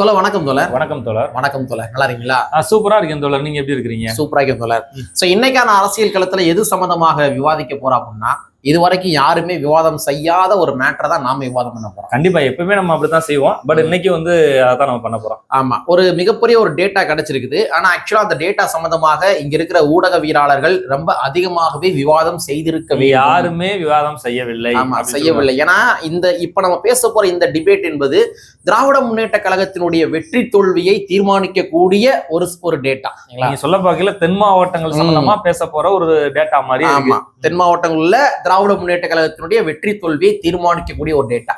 தோழர் வணக்கம் தோழர். வணக்கம் தோழர். வணக்கம் தோழர். நல்லா இருக்கீங்களா? சூப்பரா இருக்கேன் தோழர். நீங்க எப்படி இருக்கிறீங்க? சூப்பரா இருக்கேன் தோழர். சோ இன்னைக்கான அரசியல் களத்துல எது சம்பந்தமாக விவாதிக்க போறோம் அப்படின்னா இது வரைக்கும் யாருமே விவாதம் செய்யாத ஒரு மேட்டரை தான் நாம விவாதம் பண்ண போறோம் கண்டிப்பா எப்பவுமே நம்ம அப்படித்தான் செய்வோம் பட் இன்னைக்கு வந்து அதான் நம்ம பண்ண போறோம் ஆமா ஒரு மிகப்பெரிய ஒரு டேட்டா கிடைச்சிருக்குது ஆனா ஆக்சுவலா அந்த டேட்டா சம்பந்தமாக இங்க இருக்கிற ஊடகவியலாளர்கள் ரொம்ப அதிகமாகவே விவாதம் செய்திருக்க வேண்டும். யாருமே விவாதம் செய்யவில்லை ஆமா செய்யவில்லை ஏன்னா இந்த இப்ப நம்ம பேச போற இந்த டிபேட் என்பது திராவிட முன்னேற்ற கழகத்தினுடைய வெற்றி தோல்வியை தீர்மானிக்கக்கூடிய ஒரு ஒரு டேட்டா. நீங்க சொல்ல பார்க்கல தென் மாவட்டங்கள். சம்பந்தமா பேச போற ஒரு டேட்டா மாதிரி. ஆமா தென் மாவட்டங்கள்ல திராவிட முன்னேற்ற கழகத்தினுடைய வெற்றி தோல்வியை தீர்மானிக்கக்கூடிய ஒரு டேட்டா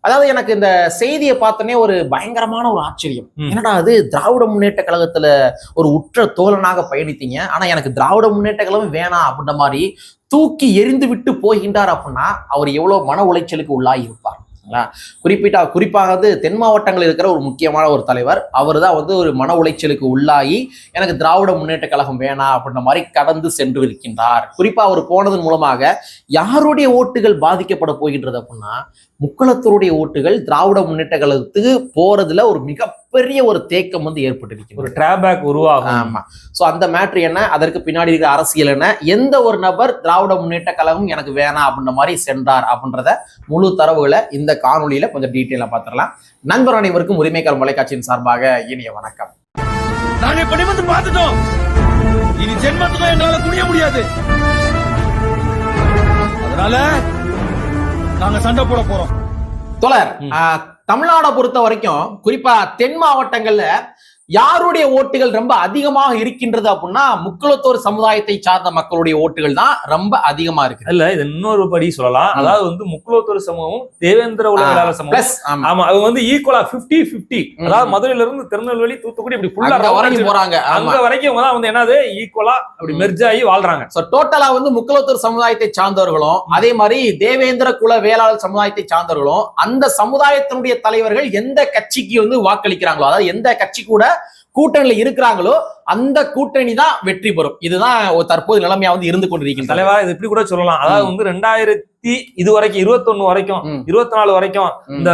அதாவது எனக்கு இந்த செய்தியை பார்த்தோன்னே ஒரு பயங்கரமான ஒரு ஆச்சரியம். என்னடா அது? திராவிட முன்னேற்ற கழகத்துல ஒரு உற்ற தோழனாக பயணித்தீங்க. ஆனா எனக்கு திராவிட முன்னேற்ற கழகம் வேணாம் அப்படின்ற மாதிரி தூக்கி எரிந்து விட்டு போகின்றார் அப்படின்னா அவர் எவ்வளவு மன உளைச்சலுக்கு உள்ளாகி இருப்பார். சரிங்களா? குறிப்பிட்டா குறிப்பாக வந்து தென் மாவட்டங்களில் இருக்கிற ஒரு முக்கியமான ஒரு தலைவர் அவர் தான் வந்து ஒரு மன உளைச்சலுக்கு உள்ளாகி எனக்கு திராவிட முன்னேற்ற கழகம் வேணாம் அப்படின்ற மாதிரி கடந்து சென்று இருக்கின்றார் குறிப்பா அவர் போனதன் மூலமாக யாருடைய ஓட்டுகள் பாதிக்கப்பட போகின்றது அப்படின்னா முக்களத்தூருடைய ஓட்டுகள் திராவிட முன்னேற்ற கழகத்துக்கு போறதுல ஒரு மிக மிகப்பெரிய ஒரு தேக்கம் வந்து ஒரு ஏற்பட்டிருக்கிறது டிராபேக் உருவாகும். ஆமா. சோ அந்த மேட்ரு என்ன? அதற்கு பின்னாடி இருக்கிற அரசியல் என்ன? எந்த ஒரு நபர் திராவிட முன்னேற்ற கழகம் எனக்கு வேணாம் அப்படின்ற மாதிரி சென்றார் அப்படின்றத முழு தரவுகளை இந்த காணொளியில கொஞ்சம் டீட்டெயிலா பார்த்துடலாம். நண்பர் அனைவருக்கும் உரிமைக்கால் தொலைக்காட்சியின் சார்பாக இனிய வணக்கம். நாங்க இப்ப நிமிர்ந்து பார்த்துட்டோம். இனி ஜென்மத்துக்கும் எங்களால குனிய முடியாது. அதனால நாங்க சண்டை போட போறோம். தோழர் தமிழ்நாடை பொறுத்த வரைக்கும் குறிப்பா தென் மாவட்டங்கள்ல யாருடைய ஓட்டுகள் ரொம்ப அதிகமாக இருக்கின்றது அப்படின்னா முக்குளத்தோர் சமுதாயத்தை சார்ந்த மக்களுடைய ஓட்டுகள் தான் ரொம்ப அதிகமா இருக்கு இல்ல இது இன்னொரு படி சொல்லலாம். அதாவது வந்து முக்குலத்தூர் சமூகம் தேவேந்திர உலகளாளர் சமூகம் ஆமா. அது வந்து ஈக்குவலா 50 50 ம். அதாவது மதுரையில இருந்து திருநெல்வேலி தூத்துக்குடி இப்படி ஃபுல்லா வரைக்கும் போறாங்க. அங்க வரைக்கும் தான் வந்து என்னது? ஈக்குவலா அப்படி. மெர்ஜ் ஆகி வாழ்றாங்க. சோ டோட்டலா வந்து முக்குளத்தூர் சமுதாயத்தை சார்ந்தவர்களும் அதே மாதிரி தேவேந்திர குல வேளாளர் சமுதாயத்தை சார்ந்தவர்களும் அந்த சமுதாயத்தினுடைய தலைவர்கள் எந்த கட்சிக்கு வந்து வாக்களிக்கிறாங்களோ அதாவது எந்த கட்சி கூட கூட்டணியில் இருக்கிறாங்களோ அந்த கூட்டணி தான் வெற்றி பெறும் இதுதான் தற்போது நிலைமையா வந்து இருந்து கொண்டிருக்கின்றது தலைவா இது இப்படி கூட சொல்லலாம் அதாவது வந்து ரெண்டாயிரத்தி இது வரைக்கும் இருபத்தொன்னு வரைக்கும். இருபத்தி நாலு வரைக்கும். இந்த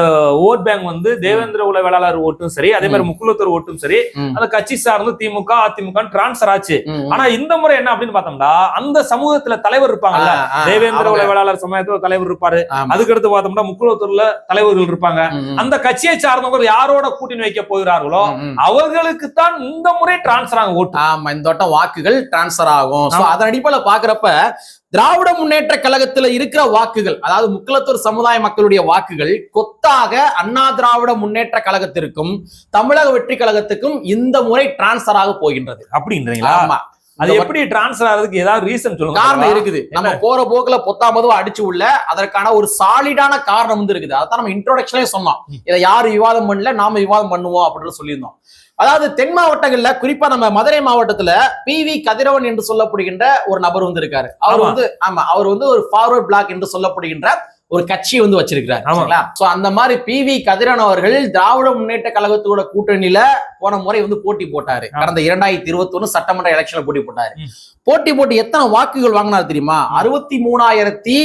ஓட் பேங்க் வந்து தேவேந்திர உல வேளாளர் ஓட்டும் சரி அதே மாதிரி முக்குலத்தூர் ஓட்டும் சரி. அந்த கட்சி சார்ந்து திமுக அதிமுக டிரான்ஸ்பர் ஆச்சு. ஆனா இந்த முறை என்ன அப்படின்னு பார்த்தோம்னா அந்த சமூகத்துல தலைவர் இருப்பாங்கல்ல தேவேந்திர உல வேளாளர் சமயத்துல தலைவர் இருப்பாரு. அதுக்கடுத்து பார்த்தோம்னா முக்குலத்தூர்ல தலைவர்கள் இருப்பாங்க. அந்த கட்சியை சார்ந்தவங்க யாரோட கூட்டணி வைக்க போகிறார்களோ. அவர்களுக்கு தான் இந்த முறை டிரான்ஸ்பர் ஆகும் ஓட்டு. ஆமா இந்த வட்டம் வாக்குகள் டிரான்ஸ்பர் ஆகும். அதன் அடிப்படையில் பாக்குறப்ப திராவிட முன்னேற்ற கழகத்துல இருக்கிற வாக்குகள் அதாவது முக்குளத்தூர் சமுதாய மக்களுடைய வாக்குகள் கொத்தாக அண்ணா திராவிட முன்னேற்ற கழகத்திற்கும் தமிழக வெற்றி கழகத்துக்கும் இந்த முறை டிரான்ஸ்பர் ஆக போகின்றது. அப்படின்றீங்களா? ஆமா. அது எப்படி டிரான்ஸ்பர் ஆகிறதுக்கு ஏதாவது ரீசன் சொல்லுங்க காரணம். இருக்குது. நம்ம போற போக்குல பொத்தாமதுவா அடிச்சு உள்ள அதற்கான ஒரு சாலிடான காரணம் வந்து இருக்குது. அதான் நம்ம இன்ட்ரோடக்ஷனே சொன்னோம். இதை யாரு விவாதம் பண்ணல நாம விவாதம் பண்ணுவோம் அப்படின்னு சொல்லியிருந்தோம். அதாவது தென் மாவட்டங்கள்ல குறிப்பா நம்ம மதுரை மாவட்டத்துல பி வி கதிரவன் என்று சொல்லப்படுகின்ற ஒரு நபர் வந்து இருக்காரு. அவர். வந்து ஆமா அவர் வந்து ஒரு ஃபார்வர்ட் பிளாக் என்று சொல்லப்படுகின்ற ஒரு கட்சி வந்து வச்சிருக்கிறார் சோ அந்த மாதிரி பி வி கதிரவன் அவர்கள் திராவிட முன்னேற்ற கழகத்தோட கூட்டணியில போன முறை வந்து போட்டி போட்டாரு. கடந்த இரண்டாயிரத்தி இருபத்தி ஒண்ணு சட்டமன்ற எலெக்ஷன்ல போட்டி போட்டாரு. போட்டி போட்டு எத்தனை வாக்குகள் வாங்கினார் தெரியுமா? அறுபத்தி மூணாயிரத்தி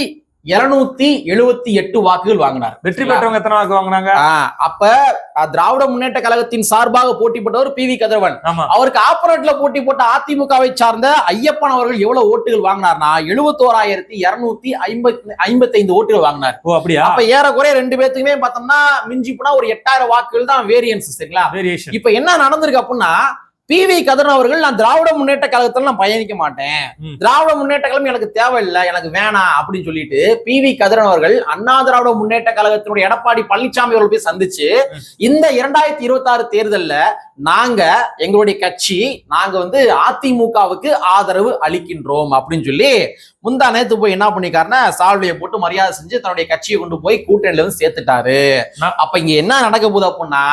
இருநூத்தி எழுபத்தி எட்டு வாக்குகள் வாங்கினார். வெற்றி பெற்றவங்க எத்தனை வாக்கு வாங்குனாங்க? அப்ப திராவிட முன்னேற்ற கழகத்தின் சார்பாக போட்டி போட்டவர் பி வி கதிரவன். அவருக்கு ஆப்பரேட்ல போட்டி போட்ட அதிமுகவை சார்ந்த ஐயப்பன் அவர்கள் எவ்வளவு ஓட்டுகள் வாங்கினார்னா எழுபத்தோராயிரத்தி இருநூத்தி ஐம்பத்தி ஐம்பத்தைந்து ஓட்டுகள் வாங்கினார். ஓ அப்படியா? அப்ப ஏறக்குறைய ரெண்டு பேத்துக்குமே பார்த்தோம்னா மிஞ்சி போனா ஒரு எட்டாயிரம் வாக்குகள் தான் வேரியன்ஸ் சரிங்களா? இப்ப என்ன நடந்திருக்கு அப்படின்னா பி வி கதிரன் அவர்கள் நான் திராவிட முன்னேற்ற கழகத்துல நான் பயணிக்க மாட்டேன். திராவிட முன்னேற்ற கழகம் எனக்கு தேவையில்லை எனக்கு வேணாம் அப்படின்னு சொல்லிட்டு பி வி கதிரன் அவர்கள் அண்ணா திராவிட முன்னேற்ற கழகத்தினுடைய எடப்பாடி பழனிசாமி அவர்கள் போய் சந்திச்சு. இந்த இரண்டாயிரத்தி இருபத்தி ஆறு தேர்தல்ல நாங்க எங்களுடைய கட்சி நாங்க வந்து அதிமுகவுக்கு ஆதரவு அளிக்கின்றோம் அப்படின்னு சொல்லி முந்தா நேத்து போய் என்ன பண்ணிருக்காருன்னா சால்வையை போட்டு மரியாதை செஞ்சு தன்னுடைய கட்சியை கொண்டு போய் கூட்டணியில வந்து சேர்த்துட்டாரு அப்ப இங்க என்ன நடக்க போகுது அப்படின்னா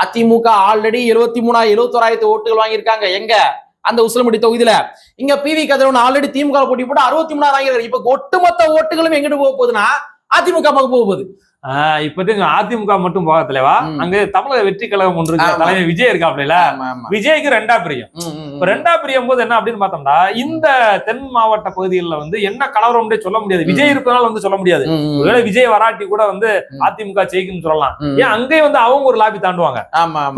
அதிமுக ஆல்ரெடி எழுபத்தி மூணாயிரம் எழுபத்தோராயிரத்து ஓட்டுகள் வாங்கியிருக்காங்க. எங்க? அந்த உசிலம்பட்டி தொகுதியில. இங்க P V Kathiravan already DMK போட்டி போட்டு அறுபத்தி மூணாயிரம் வாங்கியிருக்காரு. இப்ப ஒட்டுமொத்த ஓட்டுகளும் எங்கிட்டு போக போகுதுன்னா அதிமுக போக போகுது. இப்போதைக்கு அதிமுக மட்டும் போக தலைவா. அங்க தமிழக வெற்றி கழகம் ஒன்று இருக்கு. தலைவர் விஜய் இருக்காப்ல. விஜய்க்கு ரெண்டா பிரியும். இப்ப ரெண்டா பிரியும் போது என்ன அப்படின்னு பார்த்தோம்னா இந்த தென் மாவட்ட பகுதிகளில் வந்து என்ன கலவரம்னே சொல்ல முடியாது விஜய் இருப்பதனால வந்து சொல்ல முடியாது ஒருவேளை விஜய் வராட்டி கூட வந்து. அதிமுக ஜெயிக்கும்னு சொல்லலாம். ஏன் அங்கேயும் வந்து அவங்க ஒரு லாபி தாண்டுவாங்க.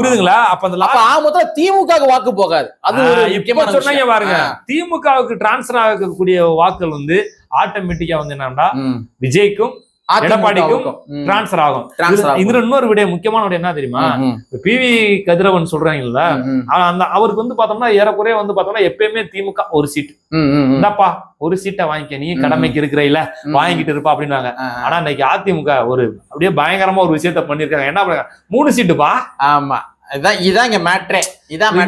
புரியுதுங்களா அப்ப அந்த மொத்தம் திமுக வாக்கு போகாது அது இப்ப சொன்னீங்க. பாருங்க. திமுகவுக்கு டிரான்ஸ்பர் ஆகக்கூடிய வாக்குகள் வந்து ஆட்டோமேட்டிக்கா வந்து என்னன்னா. விஜய்க்கும். எடப்பாடிக்கும். டிரான்ஸ்பர் ஆகும். இதுல இன்னொரு விட முக்கியமான விட என்ன தெரியுமா பி வி கதிரவன் சொல்றாங்கல்ல அந்த அவருக்கு வந்து பார்த்தோம்னா ஏறக்குறைய வந்து பார்த்தோம்னா எப்பயுமே திமுக ஒரு சீட். இந்தாப்பா ஒரு சீட்டை வாங்கிக்க நீ. கடமைக்கு இருக்கிறையில ம். வாங்கிட்டு இருப்பா அப்படின்னாங்க. ஆனா இன்னைக்கு அதிமுக ஒரு அப்படியே பயங்கரமா ஒரு விஷயத்த பண்ணிருக்காங்க என்ன பண்ணாங்க மூணு சீட்டுப்பா ஆமா இதான் இதான் இங்க மேட்ரே இதான்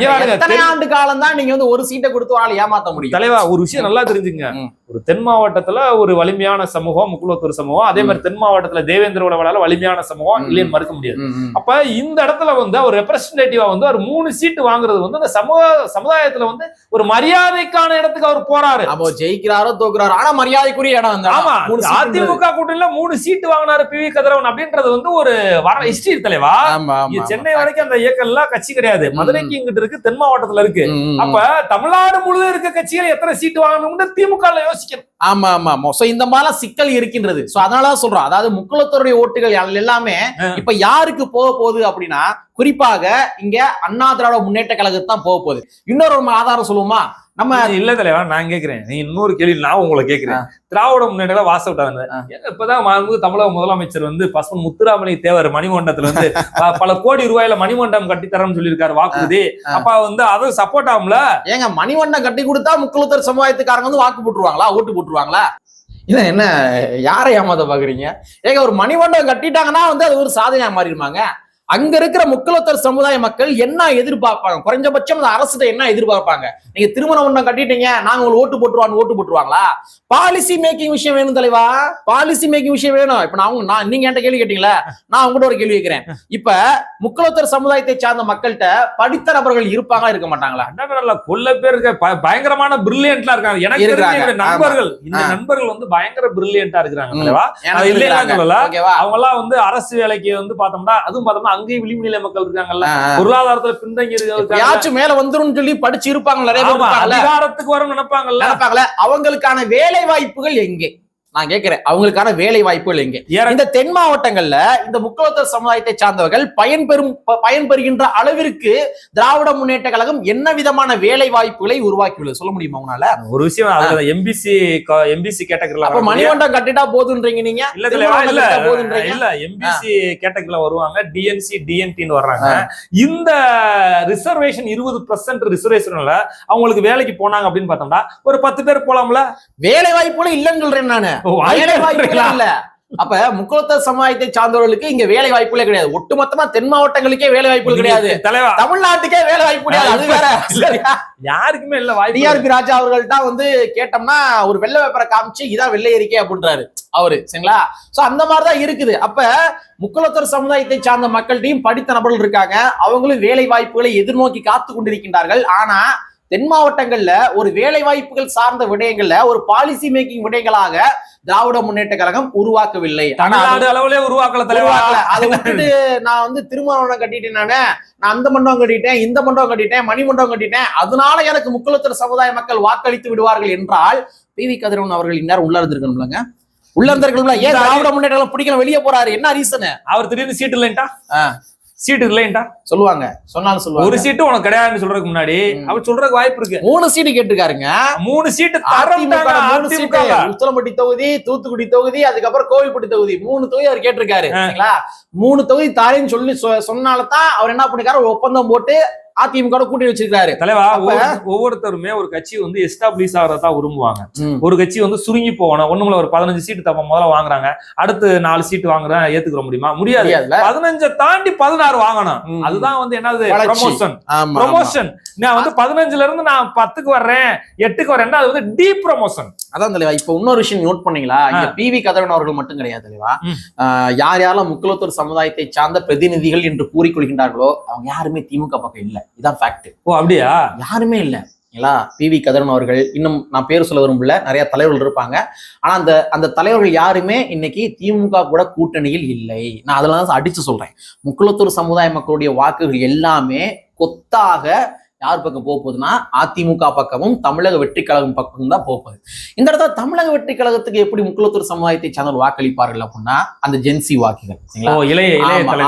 ஆண்டு காலம் தான் நீங்க வந்து ஒரு சீட்டை கொடுத்து ஒரு ஏமாத்த முடியும்? தலைவா ஒரு விஷயம் நல்லா தெரிஞ்சுங்க. ஒரு தென் மாவட்டத்துல ஒரு வலிமையான சமூகம் முக்குளத்தூர் சமூகம் அதே மாதிரி தென் மாவட்டத்துல தேவேந்திர உலகளால வலிமையான சமூகம். இல்லைன்னு மறுக்க முடியாது. அப்ப இந்த இடத்துல வந்து ஒரு ரெப்ரஸன்டேட்டிவா வந்து ஒரு மூணு சீட்டு வாங்குறது வந்து அந்த சமூக சமுதாயத்துல வந்து ஒரு மரியாதைக்கான இடத்துக்கு அவர் போறாரு. அப்போ ஜெயிக்கிறாரோ தோக்குறாரோ ஆனா மரியாதைக்குரிய இடம் ஆமா. அதிமுக கூட்டணியில மூணு சீட்டு வாங்கினாரு பி. வி. கதிரவன் அப்படின்றது வந்து ஒரு வர ஹிஸ்டரி தலைவா. சென்னை வரைக்கும் அந்த இயக்கம் எல்லாம் கட்சி கிடையாது. இங்கிட்டு இருக்கு தென் மாவட்டத்துல இருக்கு. அப்ப தமிழ்நாடு முழுவதும் இருக்க கட்சிகள் எத்தனை சீட்டு வாங்கணும்னு திமுக யோசிக்கணும் ஆமா ஆமா. ஆமா சோ இந்த மாதிரிலாம் சிக்கல் இருக்கின்றது. சோ அதனாலதான் சொல்றோம். அதாவது முக்குளத்தோருடைய ஓட்டுகள் எல்~ எல்லாமே. இப்ப யாருக்கு போக போகுது அப்படின்னா குறிப்பாக இங்க அண்ணா திராவிட முன்னேற்ற கழகத்துக்கு தான் போக போகுது. இன்னொரு ஒரு ஆதாரம் சொல்லுவோமா? நம்ம இல்ல தலைவா நான் கேக்குறேன். நீ இன்னொரு கேள்வி நான் உங்களை கேக்குறேன். திராவிட முன்னேற்ற வாச விட்டாங்க. இப்பதான் தமிழக முதலமைச்சர் வந்து பசுமன் முத்துராமலிங்க தேவர் மணிமண்டலத்துல வந்து பல கோடி ரூபாயில மணிமண்டபம் கட்டித்தரேன்னு சொல்லியிருக்காரு வாக்குறுதி. அப்ப வந்து அது சப்போர்ட் ஆகும்ல? ஏங்க மணிவண்ணன் கட்டி கொடுத்தா முக்குளத்தூர் சமுதாயத்துக்காரங்க வந்து வாக்கு போட்டுருவாங்களா? ஓட்டு விட்டுருவாங்களா? இது என்ன யாரை ஏமாத்த பாக்குறீங்க? ஏங்க ஒரு மணிமண்டபம் கட்டிட்டாங்கன்னா வந்து அது ஒரு சாதனையா மாறிடுமாங்க? அங்க இருக்கிற முக்குளத்தூர் சமுதாய மக்கள் என்ன எதிர்பார்ப்பாங்க? குறைஞ்சபட்சம் அந்த அரசுகிட்ட என்ன எதிர்பார்ப்பாங்க? நீங்க திருமண மண்டபம் கட்டிட்டீங்க நாங்க உங்களுக்கு ஓட்டு போட்டுருவான்னு ஓட்டு போட்டுருவாங்களா? பாலிசி மேக்கிங் விஷயம் வேணும் தலைவா? பாலிசி மேக்கிங் விஷயம் வேணும். இப்ப நான் நான் நீங்க என்கிட்ட கேள்வி கேட்டீங்களா? நான் உங்ககிட்ட ஒரு கேள்வி கேட்கிறேன். இப்ப முக்குளத்தூர் சமுதாயத்தை சார்ந்த மக்கள்கிட்ட படித்த நபர்கள் இருப்பாங்களா இருக்க மாட்டாங்களா? அண்ணா கொல்ல பேர் பயங்கரமான பிரில்லியன்ட்லாம் இருக்காங்க. எனக்கு நண்பர்கள் இந்த. நண்பர்கள் வந்து பயங்கர பிரில்லியன்ட்டா இருக்கிறாங்க அவங்க எல்லாம் வந்து அரசு வேலைக்கு வந்து பார்த்தோம்னா அதுவும் பார்த்தோம்னா அங்கேயும் விளிம்பு மக்கள் இருக்காங்கல்ல. பொருளாதாரத்துல பின்தங்கி இருக்காங்க மேல வந்துரும் சொல்லி படிச்சு இருப்பாங்க நிறைய பேர் அதிகாரத்துக்கு வரும் நினைப்பாங்கல்ல? நினைப்பாங்கல்ல. அவங்களுக்கான வேலை வாய்ப்புகள் எங்கே? நான் கேட்கிறேன் அவங்களுக்கான வேலை வாய்ப்புகள் எங்கே? இந்த தென் மாவட்டங்கள்ல இந்த முக்குளத்தூர் சமுதாயத்தை சார்ந்தவர்கள் பயன்பெறும் பயன்பெறுகின்ற அளவிற்கு திராவிட முன்னேற்ற கழகம் என்ன விதமான வேலை வாய்ப்புகளை உருவாக்கியுள்ளது? சொல்ல முடியுமா உங்களால ஒரு விஷயம் எம்பிசி எம்பிசி கேட்டகரியில அப்ப மணிமண்டம் கட்டிட்டா போதுன்றீங்க நீங்க? இல்ல இல்ல எம்பிசி கேட்டகரியில வருவாங்க. டிஎன்சி டிஎன்டின்னு வர்றாங்க. இந்த ரிசர்வேஷன் இருபது பர்சன்ட் ரிசர்வேஷன்ல அவங்களுக்கு வேலைக்கு போனாங்க அப்படின்னு பார்த்தோம்னா ஒரு பத்து பேர் போலாம்ல? வேலை வாய்ப்புகளும் இல்லைன்னு சொல்றேன் நானு. இல்ல. அப்ப முக்குளத்தூர் சமுதாயத்தை சார்ந்தவர்களுக்கு இங்க வேலை வாய்ப்புகளே கிடையாது. ஒட்டுமொத்தமா தென் மாவட்டங்களுக்கே வேலை வாய்ப்புகள் கிடையாது. தமிழ்நாட்டுக்கே வேலை வாய்ப்பு கிடையாது. அது வேற? யாருக்குமே இல்ல வாய்ப்பு. டிஆர்பி ராஜா அவர்கள்ட்ட வந்து கேட்டோம்னா ஒரு வெள்ளை பேப்பரை காமிச்சு இதான் வெள்ளை அறிக்கை அப்படின்றாரு அவரு. சரிங்களா? சோ அந்த மாதிரிதான் இருக்குது. அப்ப முக்குளத்தூர் சமுதாயத்தை சார்ந்த மக்கள்கிட்டையும் படித்த நபர்கள் இருக்காங்க. அவங்களும் வேலை வாய்ப்புகளை எதிர்நோக்கி காத்து கொண்டிருக்கின்றார்கள். ஆனா தென் மாவட்டங்கள்ல ஒரு வேலை வாய்ப்புகள் சார்ந்த விடயங்கள்ல ஒரு பாலிசி மேக்கிங் விடயங்களாக திராவிட முன்னேற்ற கழகம் உருவாக்கவில்லை. தமிழ்நாடு அளவுலயே உருவாக்கல உருவாக்கல. அதை விட்டுட்டு நான் வந்து திருமணம் கட்டிட்டேன் நானு. நான் அந்த மண்டபம் கட்டிட்டேன் இந்த மண்டபம் கட்டிட்டேன் மணி மண்டபம் கட்டிட்டேன். அதனால எனக்கு முக்குளத்தூர் சமுதாய மக்கள் வாக்களித்து விடுவார்கள் என்றால் பி வி கதிரவன் அவர்கள் இந்நேரம் உள்ள இருந்திருக்கணும்லங்க? உள்ள இருந்திருக்கணும்ல? ஏன் திராவிட முன்னேற்ற கழகம் பிடிக்கல வெளியே போறாரு? என்ன ரீசன் அவர் திடீர்னு சீட் இல்லைன்ட்டா? ஆ. சீட் இல்லைன்ட்டா சொல்லுவாங்க. சொன்னாலும் ஒரு சொல்லுவாங்க சீட்டு உனக்கு கிடையாதுன்னு சொல்றதுக்கு முன்னாடி. அவர் சொல்றதுக்கு வாய்ப்பு இருக்கு. மூணு சீட்டு கேட்டிருக்காருங்க. மூணு சீட்டு மூணு சீட்டு. உத்தலம்பட்டி தொகுதி தூத்துக்குடி தொகுதி அதுக்கப்புறம் கோவில்பட்டி தொகுதி. மூணு தொகுதி அவர் கேட்டிருக்காரு. மூணு தொகுதி தாரேன்னு சொல்லி சொன்னால்தான் அவர் என்ன பண்ணிருக்காரு? ஒரு ஒப்பந்தம் போட்டு அதிமுக கூட்டி வச்சிருக்காரு தலைவா ஒவ்வொருத்தருமே ஒரு கட்சி வந்து எஸ்டாப்ளிஷ் ஆகிறதா விரும்புவாங்க. ஒரு கட்சி வந்து சுருங்கி போகணும். ஒண்ணுல ஒரு பதினஞ்சு சீட்டு தப்ப முதல்ல வாங்குறாங்க. அடுத்து நாலு சீட்டு வாங்குறேன் ஏத்துக்கிற முடியுமா? முடியாது? பதினஞ்சை தாண்டி பதினாறு வாங்கணும். அதுதான் வந்து என்னது. ப்ரமோஷன். ப்ரமோஷன் நான் வந்து பதினஞ்சுல இருந்து நான் பத்துக்கு வர்றேன் எட்டுக்கு வர்றேன்னா அது வந்து டீ ப்ரமோஷன் அதான் தலைவா இப்ப இன்னொரு விஷயம் நோட் பண்ணீங்களா? இங்க பி வி கதிரவன் அவர்கள் மட்டும் கிடையாது தலைவா. யார் யாரெல்லாம் முக்குலத்தூர் சமுதாயத்தை சார்ந்த பிரதிநிதிகள் என்று கூறிக்கொள்கின்றார்களோ அவங்க யாருமே திமுக பக்கம் இல்ல. இதான் ஃபேக்ட் ஓ அப்படியா? யாருமே இல்ல. இல்லைங்களா பி வி கதிரவன் அவர்கள் இன்னும் நான் பேர் சொல்ல விரும்பல நிறைய தலைவர்கள் இருப்பாங்க. ஆனா அந்த அந்த தலைவர்கள் யாருமே இன்னைக்கு திமுக கூட கூட்டணியில் இல்லை. நான் அதெல்லாம் அடிச்சு சொல்றேன். முக்குளத்தூர் சமுதாய மக்களுடைய வாக்குகள் எல்லாமே கொத்தாக யார் பக்கம் போக போகுதுன்னா அதிமுக பக்கமும் தமிழக வெற்றி கழகம் பக்கம் தான் போக போகுது. இந்த இடத்துல தமிழக வெற்றி கழகத்துக்கு எப்படி முக்குளத்தூர் சமுதாயத்தை சார்ந்தவர் வாக்களிப்பார்கள் அப்படின்னா அந்த ஜென்சி வாக்குகள்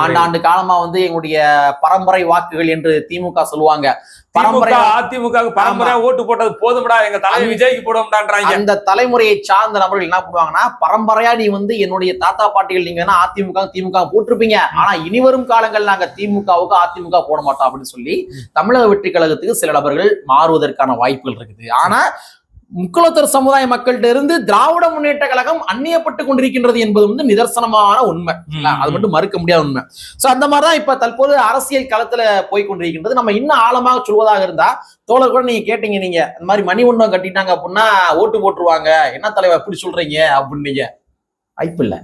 ஆண்டாண்டு காலமா வந்து எங்களுடைய பரம்பரை வாக்குகள் என்று திமுக சொல்லுவாங்க. பரம்பரை அதிமுக பரம்பரையா ஓட்டு போட்டது போதும்டா எங்க அந்த- விஜய்க்கு போடும்டான்றாங்க அந்த தலைமுறையை சார்ந்த நபர்கள் என்ன பண்ணுவாங்கன்னா பரம்பரையா நீ வந்து என்னுடைய தாத்தா பாட்டிகள் நீங்க வேணா அதிமுக திமுக போட்டிருப்பீங்க. ஆனா இனி வரும் காலங்கள் நாங்க திமுகவுக்கு அதிமுக போட மாட்டோம் அப்படின்னு சொல்லி தமிழக வெற்றி கழகத்துக்கு சில நபர்கள் மாறுவதற்கான வாய்ப்புகள் இருக்குது. ஆனா முக்குளத்தூர் சமுதாய மக்கள்கிட்ட இருந்து திராவிட முன்னேற்ற கழகம் அந்நியப்பட்டு கொண்டிருக்கின்றது என்பது வந்து நிதர்சனமான உண்மை? அது மட்டும் மறுக்க முடியாத உண்மை. சோ அந்த மாதிரிதான் இப்ப தற்போது அரசியல் களத்துல போய் கொண்டிருக்கின்றது. நம்ம இன்னும் ஆழமாக சொல்வதாக இருந்தா தோழர் கூட நீங்க கேட்டீங்க நீங்க. இந்த மாதிரி மணிமண்டபம் கட்டிட்டாங்க அப்படின்னா ஓட்டு போட்டுருவாங்க. என்ன தலைவர் எப்படி சொல்றீங்க? அப்படின்னீங்க வாய்ப்பு இல்ல.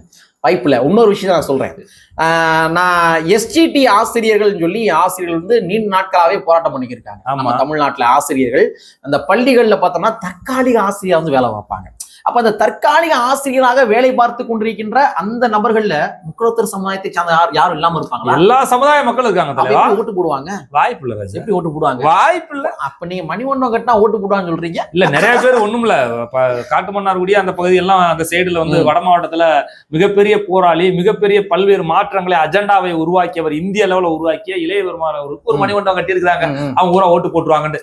வாய்ப்பு இல்ல இன்னொரு விஷயம் நான் சொல்றேன். ஆஹ் நான் எஸ்ஜிடி ஆசிரியர்கள் சொல்லி ஆசிரியர்கள் வந்து நீண்ட நாட்களாவே போராட்டம் பண்ணிக்கிருக்காங்க. நம்ம தமிழ்நாட்டுல ஆசிரியர்கள் அந்த பள்ளிகள்ல பார்த்தோம்னா தற்காலிக ஆசிரியர் வந்து வேலை பார்ப்பாங்க. அப்ப அந்த தற்காலிக ஆசிரியராக வேலை பார்த்து கொண்டிருக்கின்ற அந்த நபர்கள்ல முக்குளத்தூர் சமுதாயத்தை சார்ந்த யார் யாரும் இல்லாம இருப்பாங்களா? எல்லா சமுதாய மக்களும் இருக்காங்க ஓட்டு போடுவாங்க? வாய்ப்பு இல்ல எப்படி ஓட்டு போடுவாங்க? வாய்ப்பு இல்ல. அப்ப நீங்க மணிமண்டபம் கட்டினா ஓட்டு போடுவான்னு சொல்றீங்க? இல்ல நிறைய பேர் ஒண்ணும் இல்ல காட்டுமன்னார்குடி அந்த பகுதி எல்லாம் அந்த சைடுல வந்து. வட மாவட்டத்துல மிகப்பெரிய போராளி மிகப்பெரிய பல்வேறு மாற்றங்களை அஜெண்டாவை உருவாக்கியவர் இந்திய லெவல உருவாக்கிய இளைய பெருமானவருக்கு ஒரு ம். மணிமண்டபம் கட்டியிருக்காங்க ம், ம், அவங்க ஊரா ஓட்டு போட்டுருவாங்கன்னு.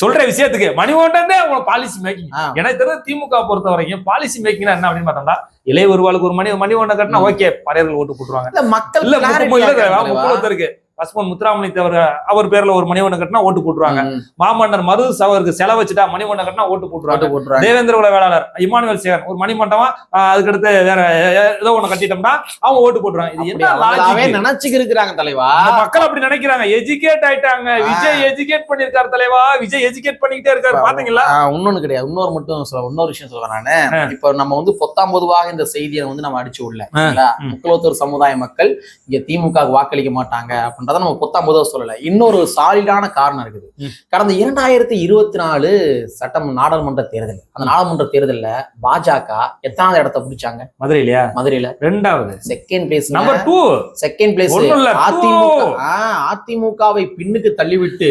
சொல்ற விஷயத்துக்கு மணிமண்டபமே அவங்க பாலிசி மேக்கிங். எனக்கு தெரிஞ்ச திமுக பொறுத்த வரைக்கும் பாலிசி மேக்கிங்னா என்ன அப்படின்னு பார்த்தோம்னா இளைய ஒருவாளுக்கு ஒரு மணி மணிமண்டபம் கட்டினா ம். ஓகே பறையர்கள் ஓட்டு போட்டுருவாங்க. இல்ல மக்கள் இல்ல முப்பது முப்பத்தருக்கு பசுமன் முத்துராமலிங்க தேவர் அவர் பேர்ல ஒரு மணிமண்டபம் கட்டினா ஓட்டு போட்டுருவாங்க. மாமன்னர் மருது அவருக்கு செலவு வச்சுட்டா மணிமண்டபம் கட்டினா ஓட்டு போட்டுருவாங்க. தேவேந்திர குல வேளாளர் இமானுவேல் சேகர் ஒரு மணிமண்டபம் அதுக்கடுத்து வேற ஏதோ ஒண்ணு கட்டிட்டோம்னா அவங்க ஓட்டு போட்டுருவாங்க. இது என்ன நினைச்சுக்கு இருக்கிறாங்க தலைவா? மக்கள் அப்படி நினைக்கிறாங்க. எஜுகேட் ஆயிட்டாங்க. விஜய் எஜுகேட் பண்ணிருக்காரு தலைவா. விஜய் எஜுகேட் பண்ணிக்கிட்டே இருக்காரு. பாத்தீங்களா? இன்னொன்னு கிடையாது. இன்னொரு மட்டும் சொல்ல இன்னொரு விஷயம் சொல்றேன் நானு. இப்ப நம்ம வந்து பொத்தாம் பொதுவாக இந்த செய்தியை வந்து நம்ம அடிச்சு விடல ஆ. சரிங்களா? ம். முக்குளத்தூர் சமுதாய மக்கள் இங்க திமுக க்கு வாக்களிக்க மாட்டாங்க அப்படின்றத நம்ம பொத்தாம் பொதுவாக சொல்லல. இன்னொரு சாலிடான காரணம் இருக்குது. கடந்த இரண்டாயிரத்தி இருபத்தி நாலு சட்டம் நாடாளுமன்ற தேர்தல். அந்த நாடாளுமன்ற தேர்தல்ல பாஜக எத்தனாவது இடத்த பிடிச்சாங்க. மதுரையிலயா? மதுரையில. ரெண்டாவது. Second place number two second place AIADMK அதிமுகவை பின்னுக்கு தள்ளிவிட்டு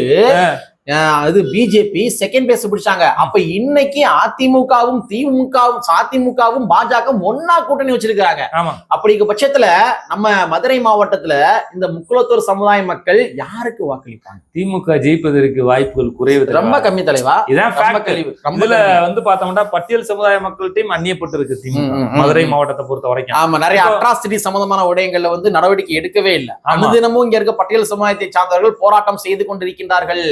அது பிஜேபி செகண்ட் பிளேஸ் பிடிச்சாங்க. அப்ப இன்னைக்கு அதிமுகவும் திமுகவும் அதிமுகவும் பாஜக ஒன்னா கூட்டணி வச்சிருக்காங்க ஆமா. அப்படிங்க பட்சத்துல நம்ம மதுரை மாவட்டத்துல இந்த முக்குளத்தூர் சமுதாய மக்கள் யாருக்கு வாக்களிப்பாங்க? திமுக ஜெயிப்பதற்கு வாய்ப்புகள் குறைவு. ரொம்ப கம்மி தலைவா? இதான் இதுல. வந்து பார்த்தோம்னா பட்டியல் சமுதாய மக்கள்கிட்டயும் அந்நியப்பட்டு இருக்கு திமுக. மதுரை. மாவட்டத்தை பொறுத்த வரைக்கும். ஆமா நிறைய அட்ராசிட்டி சம்பந்தமான விடயங்கள்ல வந்து நடவடிக்கை எடுக்கவே இல்லை. அனுதினமும் இங்க இருக்க பட்டியல் சமுதாயத்தை சார்ந்தவர்கள் போராட்டம் செய்து கொண்டிருக்கின்றார்கள்.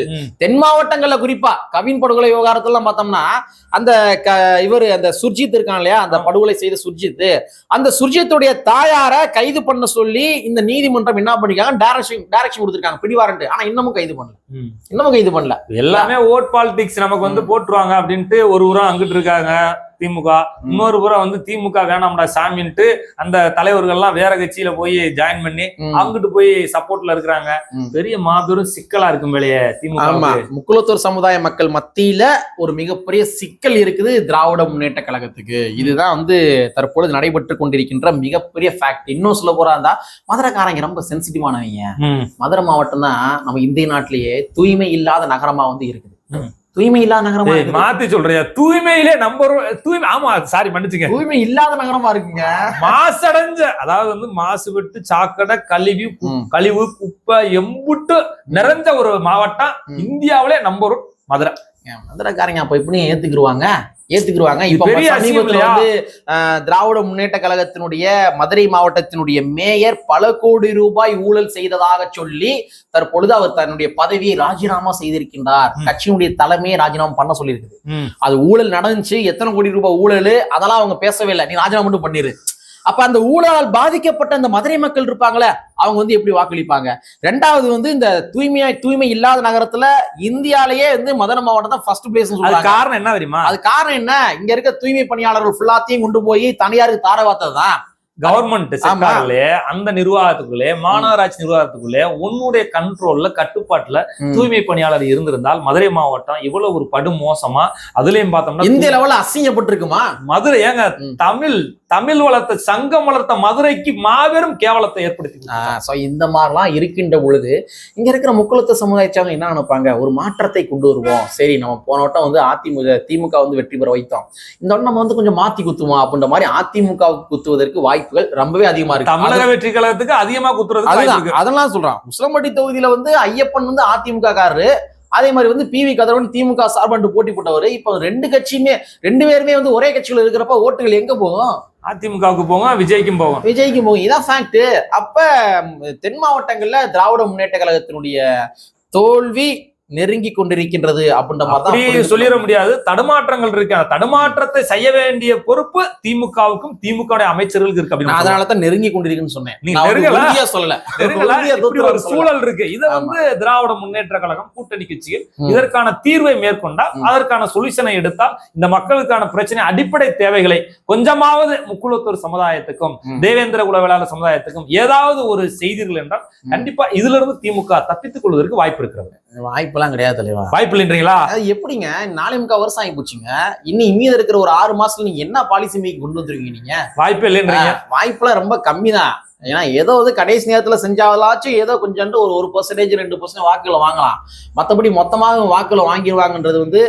தென் மாவட்டங்கள்ல குறிப்பா கவின் படுகொலை விவகாரத்துல பார்த்தோம்னா அந்த இவரு அந்த சுர்ஜித் இருக்கான் இல்லையா? அந்த படுகொலை செய்த சுர்ஜித். அந்த சுர்ஜித்துடைய தாயார கைது பண்ண சொல்லி இந்த நீதிமன்றம் என்ன பண்ணிருக்காங்க? டைரக்ஷன் டைரக்ஷன் கொடுத்திருக்காங்க. பிடிவாரண்ட் ஆனா இன்னமும் கைது பண்ணல. இன்னமும் கைது பண்ணல. எல்லாமே ஓட் பாலிடிக்ஸ் நமக்கு வந்து போட்டுருவாங்க அப்படின்ட்டு ஒரு உரம் அங்கிட்டு இருக்காங்க. திமுக. இன்னொரு புறம் வந்து திமுக வேணாம்டா சாமின்ட்டு அந்த தலைவர்கள்லாம் வேற கட்சியில போய் ஜாயின் பண்ணி ம். அங்கிட்டு போய் சப்போர்ட்ல இருக்கிறாங்க. பெரிய மாபெரும் சிக்கலா இருக்கும் வேலையே திமுக முக்குளத்தூர் சமுதாய மக்கள் மத்தியில ஒரு மிகப்பெரிய சிக்கல் இருக்குது திராவிட முன்னேற்ற கழகத்துக்கு. இதுதான் வந்து தற்பொழுது நடைபெற்று கொண்டிருக்கின்ற மிகப்பெரிய ஃபேக்ட் இன்னும் சொல்ல போறா இருந்தா மதுரைக்காரங்க ரொம்ப சென்சிட்டிவானவங்க. மதுரை மாவட்டம் தான் நம்ம இந்திய நாட்டிலேயே தூய்மை இல்லாத நகரமா வந்து இருக்குது. தூய்மை இல்லாத நகரமா. மாத்தி சொல்றியா தூய்மையிலே நம்பர் தூய்மை ஆமா சாரி மன்னிச்சுங்க தூய்மை இல்லாத நகரமா இருக்குங்க மாசடைஞ்ச அதாவது வந்து மாசுபட்டு சாக்கடை கழிவு. கழிவு குப்பை எம்புட்டு நிறைஞ்ச ஒரு மாவட்டம். இந்தியாவிலே நம்பர் மதுரை மதுரைக்காரங்க அப்ப இப்படி ஏத்துக்குருவாங்க ஏத்துக்குருவாங்க இப்ப பெரிய சமீபத்துல? வந்து திராவிட முன்னேற்ற கழகத்தினுடைய மதுரை மாவட்டத்தினுடைய மேயர் பல கோடி ரூபாய் ஊழல் செய்ததாக சொல்லி தற்பொழுது அவர் தன்னுடைய பதவியை ராஜினாமா செய்திருக்கின்றார். கட்சியினுடைய தலைமையை ராஜினாமா பண்ண சொல்லியிருக்குது. அது ஊழல் நடந்துச்சு எத்தனை கோடி ரூபாய் ஊழல் அதெல்லாம் அவங்க பேசவே இல்லை நீ ராஜினாமா மட்டும் பண்ணிரு அப்ப அந்த ஊழலால் பாதிக்கப்பட்ட அந்த மதுரை மக்கள் இருப்பாங்களே அவங்க வந்து எப்படி வாக்களிப்பாங்க? ரெண்டாவது வந்து இந்த தூய்மையா தூய்மை இல்லாத நகரத்துல இந்தியாலேயே வந்து மதுரை மாவட்டம் தான் ஃபர்ஸ்ட் பிளேஸ் காரணம் என்ன தெரியுமா? அது காரணம் என்ன? இங்க இருக்க தூய்மை பணியாளர்கள் ஃபுல்லாத்தையும் கொண்டு போய் தனியாருக்கு தார தான் கவர்மெண்ட் செக்டார்லயே அந்த நிர்வாகத்துக்குள்ளே மாநகராட்சி நிர்வாகத்துக்குள்ளே உன்னுடைய கண்ட்ரோல்ல கட்டுப்பாட்டுல. தூய்மை பணியாளர் இருந்திருந்தால் மதுரை மாவட்டம் இவ்வளவு ஒரு படு மோசமா அதுலயும் பார்த்தோம்னா இந்திய லெவல்ல அசிங்கப்பட்டிருக்குமா? மதுரை ஏங்க. தமிழ் தமிழ் வளர்த்த சங்கம் வளர்த்த மதுரைக்கு மாபெரும் கேவலத்தை ஏற்படுத்தி இந்த மாதிரிலாம் இருக்கின்ற பொழுது இங்க இருக்கிற முக்குளத்த சமுதாயத்தவங்க என்ன நினைப்பாங்க? ஒரு மாற்றத்தை கொண்டு வருவோம். சரி நம்ம போன வட்டம் வந்து அதிமுக திமுக வந்து வெற்றி பெற வைத்தோம். இந்த நம்ம வந்து கொஞ்சம் மாத்தி குத்துவோம் அப்படின்ற மாதிரி அதிமுகவுக்கு குத்துவதற்கு வாய்ப்புகள் ரொம்பவே அதிகமா இருக்கு. தமிழக வெற்றி கழகத்துக்கு அதிகமா வாய்ப்பு அதுதான். அதெல்லாம் சொல்றான். உசிலம்பட்டி தொகுதியில வந்து ஐயப்பன் வந்து அதிமுக காரரு. அதே மாதிரி வந்து பிவி கதிரவன் திமுக சார்பாண்டு போட்டி போட்டவர். இப்போ ரெண்டு கட்சியுமே ரெண்டு பேருமே வந்து ஒரே கட்சியில இருக்கிறப்ப ஓட்டுகள் எங்க போகும்? அதிமுகவுக்கு போங்க விஜய்க்கும் போகும் விஜய்க்கு போகும். இதான் ஃபேக்ட் அப்ப தென் மாவட்டங்கள்ல திராவிட முன்னேற்ற கழகத்தினுடைய தோல்வி நெருங்கி கொண்டிருக்கின்றது அப்படின்ற மாதிரி சொல்லிட முடியாது தடுமாற்றங்கள் இருக்கு அந்த தடுமாற்றத்தை செய்ய வேண்டிய பொறுப்பு திமுகவுக்கும் திமுக அமைச்சர்களுக்கு இருக்கு அப்படின்னு அதனால தான் நெருங்கி கொண்டிருக்குன்னு சொன்னேன் சொல்லல ஒரு. சூழல் இருக்கு இத. வந்து திராவிட முன்னேற்ற கழகம் கூட்டணி கட்சிகள் ம். இதற்கான தீர்வை மேற்கொண்டால். அதற்கான சொல்யூஷனை எடுத்தால் இந்த மக்களுக்கான பிரச்சனை அடிப்படை தேவைகளை கொஞ்சமாவது முக்குளத்தூர் சமுதாயத்துக்கும். தேவேந்திர குலவேளாளர் சமுதாயத்துக்கும் ஏதாவது ஒரு செய்தீர்கள் என்றால். கண்டிப்பா இதுல இருந்து திமுக தப்பித்துக் கொள்வதற்கு வாய்ப்பு இருக்கிறது வாய்ப்பெல்லாம் கிடையாது தலைவா. வாய்ப்பு இல்லைன்றீங்களா எப்படிங்க? நாலே முக்கால் வருஷம் ஆகி போச்சுங்க. இன்னும் மீத இருக்கிற ஒரு ஆறு மாசத்துல நீங்க என்ன பாலிசி மேக் கொண்டு வந்துருக்கீங்க நீங்க? வாய்ப்பு இல்லைன்றீங்க. வாய்ப்புலாம் ரொம்ப கம்மி தான் ஏன்னா ஏதோ வந்து கடைசி நேரத்துல செஞ்சாலாச்சும் ஏதோ கொஞ்சோண்டு ஒரு ஒரு பர்சன்டேஜ் ரெண்டு பர்சன்ட் வாக்குகளை வாங்கலாம். மற்றபடி மொத்தமாக வாக்குகளை வாங்கிடுவாங்கன்றது வந்து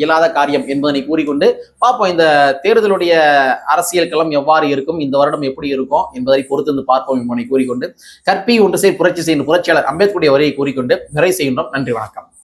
இயலாத காரியம் என்பதனை கூறிக்கொண்டு பார்ப்போம். இந்த தேர்தலுடைய அரசியல் களம் எவ்வாறு இருக்கும்? இந்த வருடம் எப்படி இருக்கும்? என்பதை பொறுத்து வந்து பார்ப்போம் என்பதனை கூறிக்கொண்டு கற்பி ஒன்று சேர் புரட்சி செய்யும் புரட்சியாளர் அம்பேத்கருடைய வரையை கூறிக்கொண்டு விரை செய்கின்றோம். நன்றி வணக்கம்.